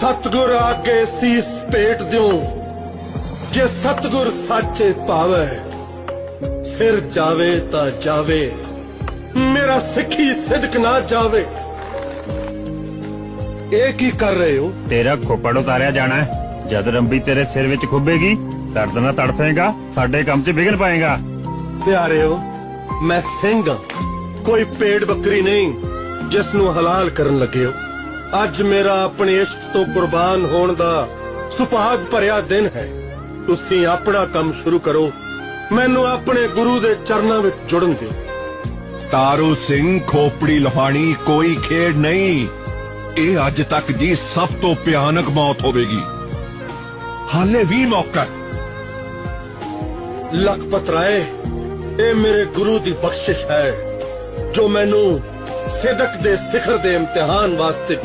ਸਤਗੁਰ ਆਗੇ ਸੀਸ ਪੇਟ ਦਿਓ ਜੇ ਸਤਗੁਰ ਸਾਚੇ ਪਾਵੇ ਸਿਰ ਜਾਵੇ ਤਾਂ ਜਾਵੇ। ਮੇਰਾ ਸਿੱਖੀ ਸਿਦਕ ਨਾ ਜਾਵੇ। ਇਹ ਕੀ ਕਰ ਰਹੇ ਹੋ? ਤੇਰਾ ਖੋਪੜ ਉਤਾਰਿਆ ਜਾਣਾ ਹੈ। ਜਦ ਰੰਬੀ ਤੇਰੇ ਸਿਰ ਵਿੱਚ ਖੁੱਬੇਗੀ ਦਰਦ ਨਾਲ ਤੜਫੇਗਾ ਸਾਡੇ ਕੰਮ 'ਚ ਵਿਗੜ ਪਾਏਗਾ। ਪਿਆਰਿਓ ਮੈਂ ਸਿੰਘ ਹਾਂ। ਕੋਈ ਪੇੜ ਬੱਕਰੀ ਨਹੀਂ ਜਿਸ ਨੂੰ ਹਲਾਲ ਕਰਨ ਲੱਗੇ ਹੋ। ਅੱਜ ਮੇਰਾ ਆਪਣੇ ਇਸ਼ਕ ਤੋਂ ਕੁਰਬਾਨ ਹੋਣ ਦਾ ਸੁਭਾਗ ਭਰਿਆ ਦਿਨ ਹੈ। ਤੁਸੀਂ ਆਪਣਾ ਕੰਮ ਸ਼ੁਰੂ ਕਰੋ। ਮੈਨੂੰ ਆਪਣੇ ਗੁਰੂ ਦੇ ਚਰਨਾਂ ਵਿੱਚ ਜੁੜਨ ਦਿਓ। ਤਾਰੂ ਸਿੰਘ ਖੋਪੜੀ ਲੋਹਾਣੀ ਕੋਈ ਖੇਡ ਨਹੀਂ। ਇਹ ਅੱਜ ਤੱਕ ਦੀ ਸਭ ਤੋਂ ਭਿਆਨਕ ਮੌਤ ਹੋਵੇਗੀ। ਹਾਲੇ ਵੀ ਮੌਕਾ। ਲਖਪਤ ਰਾਏ ਇਹ ਮੇਰੇ ਗੁਰੂ ਦੀ ਬਖਸ਼ਿਸ਼ ਹੈ ਜੋ ਮੈਨੂੰ ਸਿਦਕ ਦੇ ਸਿਖਰ ਦੇ ਇਮਤਿਹਾਨ ਵਾਸਤੇ